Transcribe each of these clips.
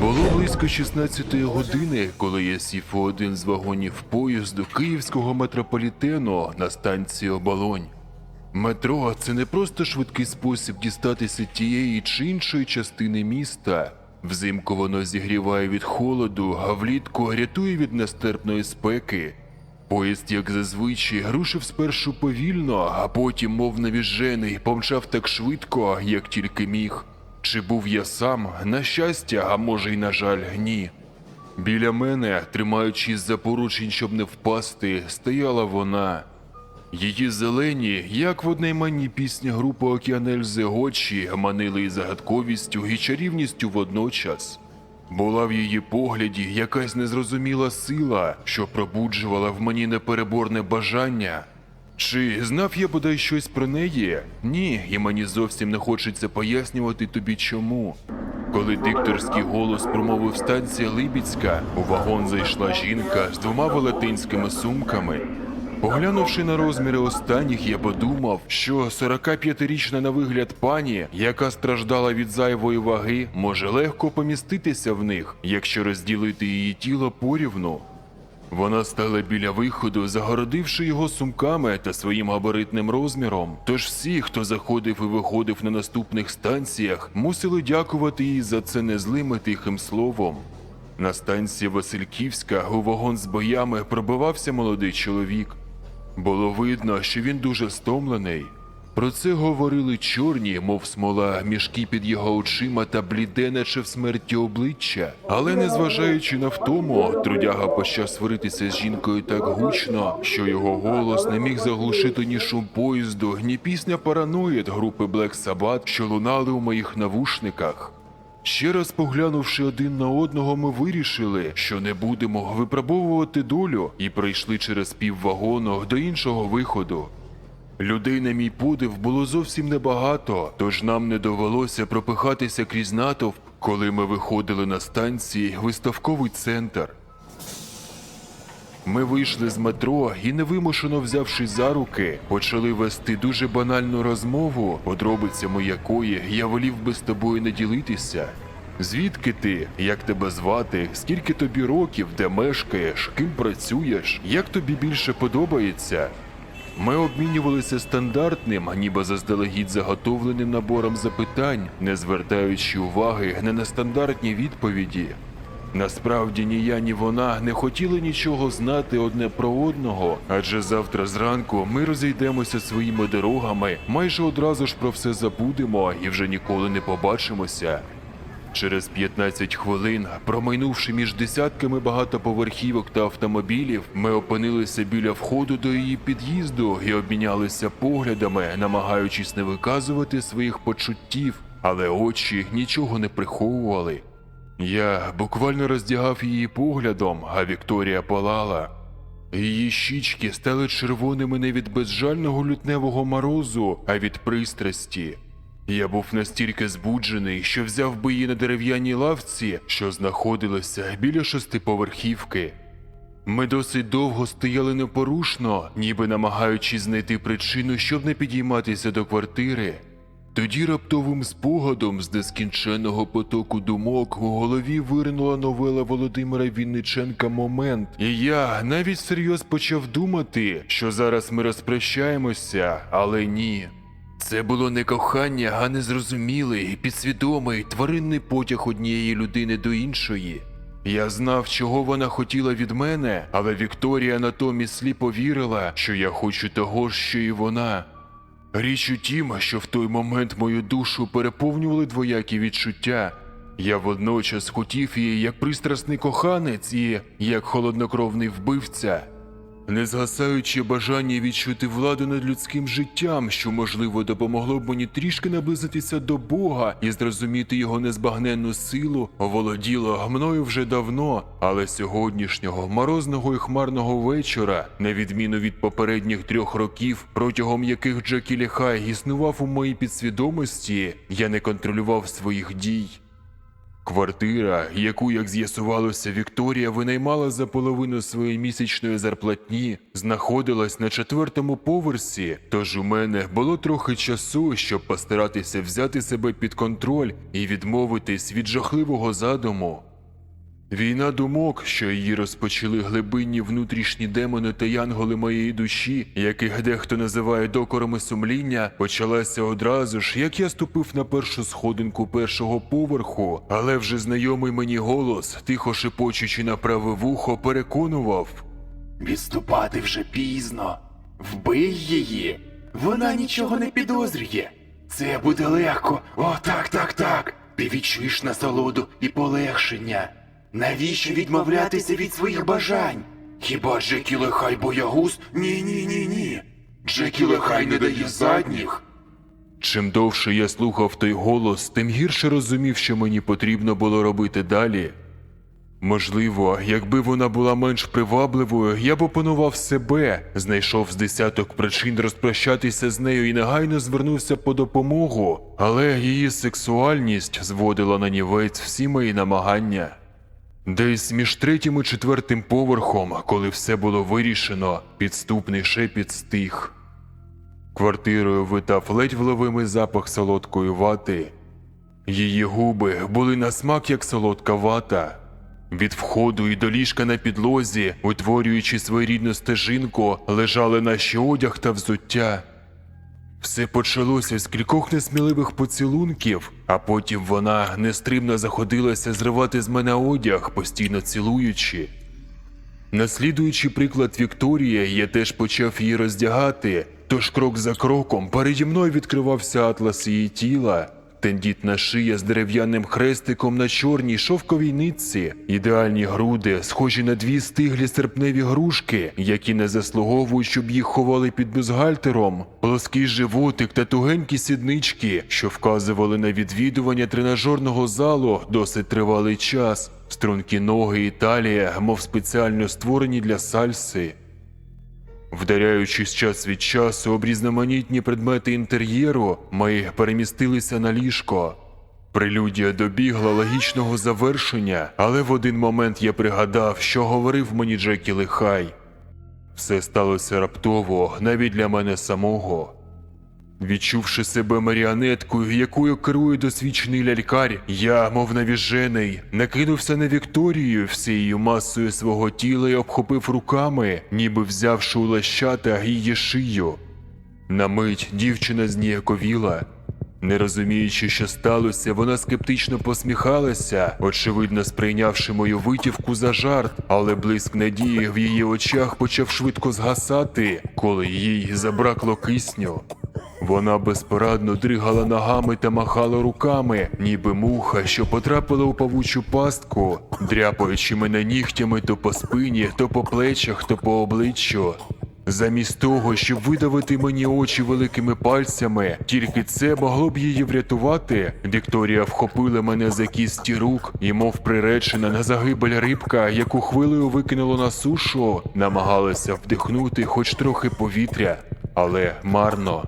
Було близько 16 години, коли я сів у один з вагонів поїзду київського метрополітену на станції Оболонь. Метро це не просто швидкий спосіб дістатися тієї чи іншої частини міста. Взимку воно зігріває від холоду, а влітку рятує від нестерпної спеки. Поїзд, як зазвичай, рушив спершу повільно, а потім, мов навіжений, помчав так швидко, як тільки міг. Чи був я сам? На щастя, а може й на жаль, ні. Біля мене, тримаючись за поручень, щоб не впасти, стояла вона. Її зелені, як в однайманній пісні групи Океанельзи очі, манили і загадковістю, і чарівністю водночас. Була в її погляді якась незрозуміла сила, що пробуджувала в мені непереборне бажання. Чи знав я бодай щось про неї? Ні, і мені зовсім не хочеться пояснювати тобі чому. Коли дикторський голос промовив станція Либіцька, у вагон зайшла жінка з двома велетенськими сумками. Поглянувши на розміри останніх, я подумав, що 45-річна на вигляд пані, яка страждала від зайвої ваги, може легко поміститися в них, якщо розділити її тіло порівну. Вона стала біля виходу, загородивши його сумками та своїм габаритним розміром. Тож всі, хто заходив і виходив на наступних станціях, мусили дякувати їй за це незлим і тихим словом. На станції Васильківська у вагон з боями пробивався молодий чоловік. Було видно, що він дуже стомлений. Про це говорили чорні, мов смола, мішки під його очима та бліде, наче в смерті обличчя. Але незважаючи на втому, трудяга почав сваритися з жінкою так гучно, що його голос не міг заглушити ні шум поїзду, ні пісня параноїд групи Black Sabbath, що лунали у моїх навушниках. Ще раз поглянувши один на одного, ми вирішили, що не будемо випробовувати долю, і прийшли через піввагону до іншого виходу. Людей на мій подив було зовсім небагато, тож нам не довелося пропихатися крізь натовп, коли ми виходили на станції виставковий центр. Ми вийшли з метро і, невимушено взявшись за руки, почали вести дуже банальну розмову, подробицями якої я волів би з тобою не ділитися. Звідки ти? Як тебе звати? Скільки тобі років, де мешкаєш, ким працюєш? Як тобі більше подобається? Ми обмінювалися стандартним, ніби заздалегідь заготовленим набором запитань, не звертаючи уваги на нестандартні відповіді. Насправді ні я, ні вона не хотіли нічого знати одне про одного, адже завтра зранку ми розійдемося своїми дорогами, майже одразу ж про все забудемо і вже ніколи не побачимося. Через 15 хвилин, промайнувши між десятками багатоповерхівок та автомобілів, ми опинилися біля входу до її під'їзду і обмінялися поглядами, намагаючись не виказувати своїх почуттів, але очі нічого не приховували. Я буквально роздягав її поглядом, а Вікторія палала. Її щічки стали червоними не від безжального лютневого морозу, а від пристрасті. Я був настільки збуджений, що взяв би її на дерев'яній лавці, що знаходилася біля шестиповерхівки. Ми досить довго стояли непорушно, ніби намагаючись знайти причину, щоб не підійматися до квартири. Тоді раптовим спогадом з нескінченного потоку думок у голові виринула новела Володимира Вінниченка Момент, і я навіть всерйоз почав думати, що зараз ми розпрощаємося, але ні. Це було не кохання, а незрозумілий, підсвідомий тваринний потяг однієї людини до іншої. Я знав, чого вона хотіла від мене, але Вікторія натомість сліпо вірила, що я хочу того ж, що і вона. Річ у тім, що в той момент мою душу переповнювали двоякі відчуття. Я водночас хотів її як пристрасний коханець і як холоднокровний вбивця. Незгасаюче бажання відчути владу над людським життям, що, можливо, допомогло б мені трішки наблизитися до Бога і зрозуміти його незбагненну силу, оволоділо мною вже давно, але сьогоднішнього морозного і хмарного вечора, на відміну від попередніх трьох років, протягом яких Джекілі Хай існував у моїй підсвідомості, я не контролював своїх дій. Квартира, яку, як з'ясувалося, Вікторія винаймала за половину своєї місячної зарплатні, знаходилась на четвертому поверсі, тож у мене було трохи часу, щоб постаратися взяти себе під контроль і відмовитись від жахливого задуму. Війна думок, що її розпочали глибинні внутрішні демони та янголи моєї душі, яких дехто називає докорами сумління, почалася одразу ж, як я ступив на першу сходинку першого поверху, але вже знайомий мені голос, тихо шепочучи на праве вухо, переконував. Відступати вже пізно. Вбий її. Вона нічого не підозрює. Це буде легко. О, так, так, так. Ти відчуєш насолоду і полегшення. Навіщо відмовлятися від своїх бажань? Хіба Джекі Лехай боягуз? Ні, ні, ні, ні. Джекі Лехай не дає задніх. Чим довше я слухав той голос, тим гірше розумів, що мені потрібно було робити далі. Можливо, якби вона була менш привабливою, я б опанував себе, знайшов з десяток причин розпрощатися з нею і негайно звернувся по допомогу, але її сексуальність зводила на нівець всі мої намагання. Десь між третім і четвертим поверхом, коли все було вирішено, підступний шепіт стих. Квартирою витав ледь вловимий запах солодкої вати. Її губи були на смак, як солодка вата. Від входу і до ліжка на підлозі, утворюючи своєрідну стежинку, лежали наші одяг та взуття. Все почалося з кількох несміливих поцілунків, а потім вона нестримно заходилася зривати з мене одяг, постійно цілуючи. Наслідуючи приклад Вікторії, я теж почав її роздягати, тож крок за кроком переді мною відкривався атлас її тіла, тендітна шия з дерев'яним хрестиком на чорній шовковій нитці, ідеальні груди, схожі на дві стиглі серпневі грушки, які не заслуговують, щоб їх ховали під бюстгальтером, плоский животик та тугенькі сіднички, що вказували на відвідування тренажерного залу досить тривалий час. Стрункі ноги і талія, мов спеціально створені для сальси. Вдаряючись час від часу об різноманітні предмети інтер'єру, ми перемістилися на ліжко. Прелюдія добігла логічного завершення, але в один момент я пригадав, що говорив мені Джекі Лихай. Все сталося раптово, навіть для мене самого. Відчувши себе маріонеткою, якою керує досвідчений лялькар, я, мов навіжений, накинувся на Вікторію всією масою свого тіла і обхопив руками, ніби взявши у лещата її шию. На мить дівчина зніяковіла. Не розуміючи, що сталося, вона скептично посміхалася, очевидно сприйнявши мою витівку за жарт, але блиск надії в її очах почав швидко згасати, коли їй забракло кисню. Вона безпорадно дригала ногами та махала руками, ніби муха, що потрапила у павучу пастку, дряпаючи мене нігтями то по спині, то по плечах, то по обличчю. Замість того, щоб видавити мені очі великими пальцями, тільки це могло б її врятувати. Вікторія вхопила мене за кісті рук і, мов приречена на загибель рибка, яку хвилею викинуло на сушу, намагалася вдихнути хоч трохи повітря, але марно.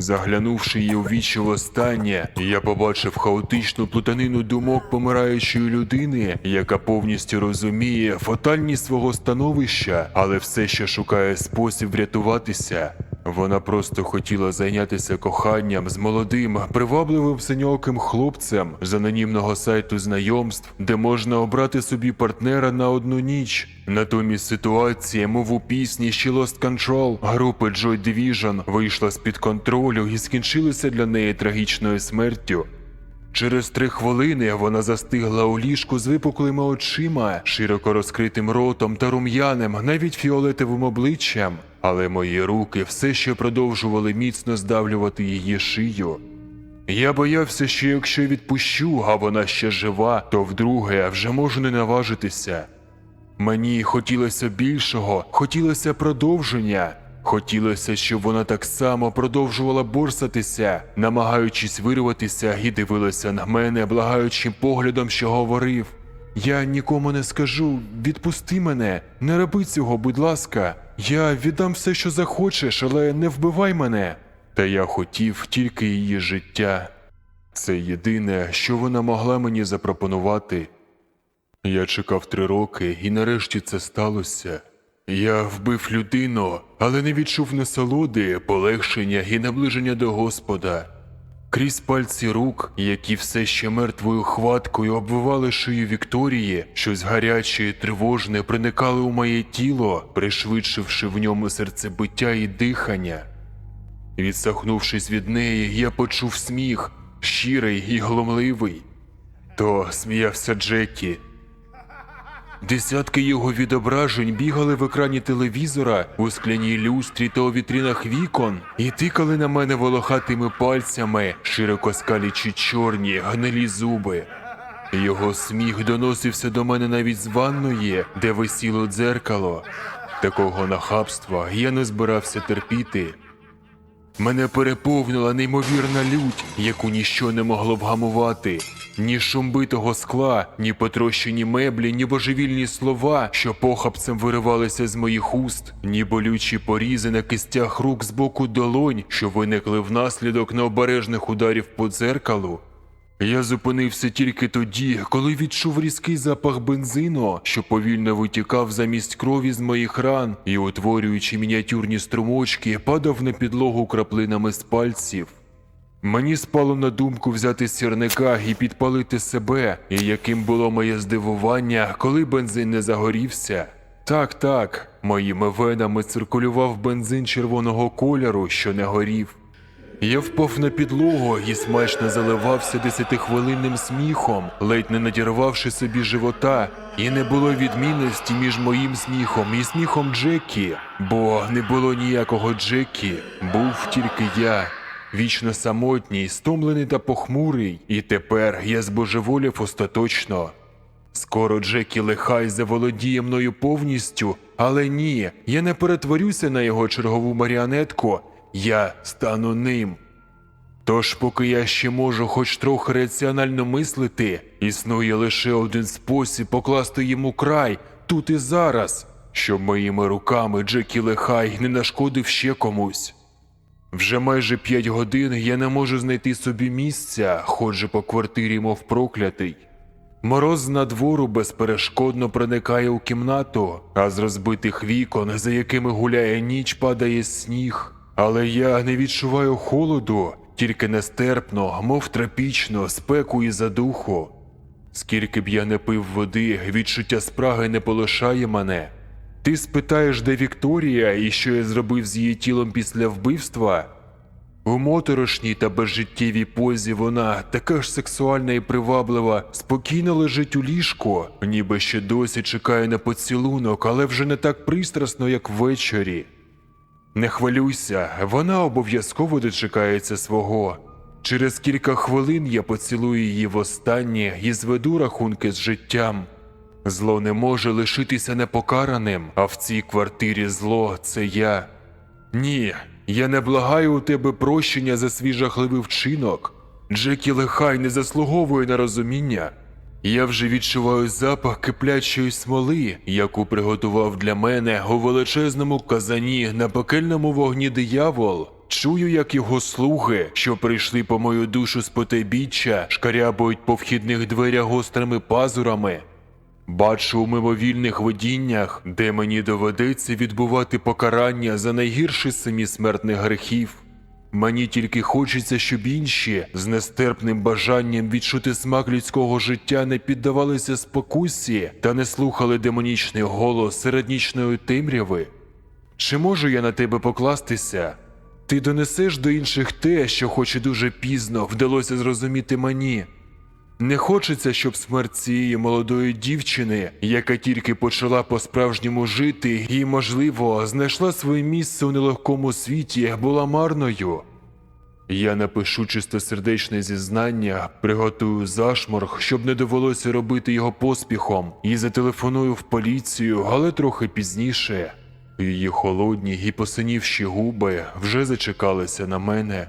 Заглянувши її у вічі востаннє, я побачив хаотичну плутанину думок помираючої людини, яка повністю розуміє фатальність свого становища, але все ще шукає спосіб врятуватися. Вона просто хотіла зайнятися коханням з молодим, привабливим синьоким хлопцем з анонімного сайту знайомств, де можна обрати собі партнера на одну ніч. Натомість ситуація, мов у пісні ще Lost Control групи Joy Division вийшла з-під контролю і скінчилася для неї трагічною смертю. Через три хвилини вона застигла у ліжку з випуклими очима, широко розкритим ротом та рум'яним, навіть фіолетовим обличчям, але мої руки все ще продовжували міцно здавлювати її шию. Я боявся, що якщо відпущу, а вона ще жива, то вдруге вже можу не наважитися. Мені хотілося більшого, хотілося продовження. Хотілося, щоб вона так само продовжувала борсатися, намагаючись вирватися, і дивилася на мене, благаючим поглядом, що говорив. Я нікому не скажу, відпусти мене, не роби цього, будь ласка. Я віддам все, що захочеш, але не вбивай мене. Та я хотів тільки її життя. Це єдине, що вона могла мені запропонувати. Я чекав три роки, і нарешті це сталося. Я вбив людину, але не відчув насолоди, полегшення і наближення до Господа. Крізь пальці рук, які все ще мертвою хваткою обвивали шию Вікторії, щось гаряче і тривожне проникало у моє тіло, пришвидшивши в ньому серцебиття і дихання. Відсахнувшись від неї, я почув сміх, щирий і глумливий. То сміявся Джекі. Десятки його відображень бігали в екрані телевізора у скляній люстрі та у вітрінах вікон і тикали на мене волохатими пальцями, широко скалічі чорні, гнилі зуби. Його сміх доносився до мене навіть з ванної, де висіло дзеркало. Такого нахабства я не збирався терпіти. Мене переповнила неймовірна лють, яку ніщо не могло вгамувати. Ні шум битого скла, ні потрощені меблі, ні божевільні слова, що похапцем виривалися з моїх уст, ні болючі порізи на кистях рук з боку долонь, що виникли внаслідок необережних ударів по дзеркалу. Я зупинився тільки тоді, коли відчув різкий запах бензину, що повільно витікав замість крові з моїх ран і, утворюючи мініатюрні струмочки, падав на підлогу краплинами з пальців. Мені спало на думку взяти сірника і підпалити себе, і яким було моє здивування, коли бензин не загорівся. Так, так, моїми венами циркулював бензин червоного кольору, що не горів. Я впав на підлогу і смачно заливався десятихвилинним сміхом, ледь не надірвавши собі живота, і не було відмінності між моїм сміхом і сміхом Джекі, бо не було ніякого Джекі, був тільки я. Вічно самотній, стомлений та похмурий, і тепер я збожеволів остаточно. Скоро Джекі Лехай заволодіє мною повністю, але ні, я не перетворюся на його чергову маріонетку, я стану ним. Тож, поки я ще можу хоч трохи раціонально мислити, існує лише один спосіб покласти йому край тут і зараз, щоб моїми руками Джекі Лехай не нашкодив ще комусь. Вже майже п'ять годин я не можу знайти собі місця, ходжу по квартирі, мов проклятий. Мороз з надвору безперешкодно проникає у кімнату, а з розбитих вікон, за якими гуляє ніч, падає сніг. Але я не відчуваю холоду, тільки нестерпно, мов тропічно, спеку і задуху. Скільки б я не пив води, відчуття спраги не полишає мене. Ти спитаєш, де Вікторія і що я зробив з її тілом після вбивства? У моторошній та безжиттєвій позі вона така ж сексуальна і приваблива, спокійно лежить у ліжку, ніби ще досі чекає на поцілунок, але вже не так пристрасно, як ввечері. Не хвилюйся, вона обов'язково дочекається свого. Через кілька хвилин я поцілую її востаннє і зведу рахунки з життям. Зло не може лишитися непокараним, а в цій квартирі зло це я. Ні, я не благаю у тебе прощення за свій жахливий вчинок. Джекі Лехай не заслуговує на розуміння. Я вже відчуваю запах киплячої смоли, яку приготував для мене у величезному казані на пекельному вогні диявол. Чую, як його слуги, що прийшли по мою душу з потайбіччя, шкарябують по вхідних дверях гострими пазурами. Бачу у мимовільних видіннях, де мені доведеться відбувати покарання за найгірші самі смертних грехів. Мені тільки хочеться, щоб інші з нестерпним бажанням відчути смак людського життя не піддавалися спокусі та не слухали демонічний голос середнічної темряви. Чи можу я на тебе покластися? Ти донесеш до інших те, що, хоч і дуже пізно, вдалося зрозуміти мені. Не хочеться, щоб смерть цієї молодої дівчини, яка тільки почала по-справжньому жити і, можливо, знайшла своє місце у нелегкому світі, була марною. Я напишу чистосердечне зізнання, приготую зашморг, щоб не довелося робити його поспіхом, і зателефоную в поліцію, але трохи пізніше. Її холодні і посинівші губи вже зачекалися на мене.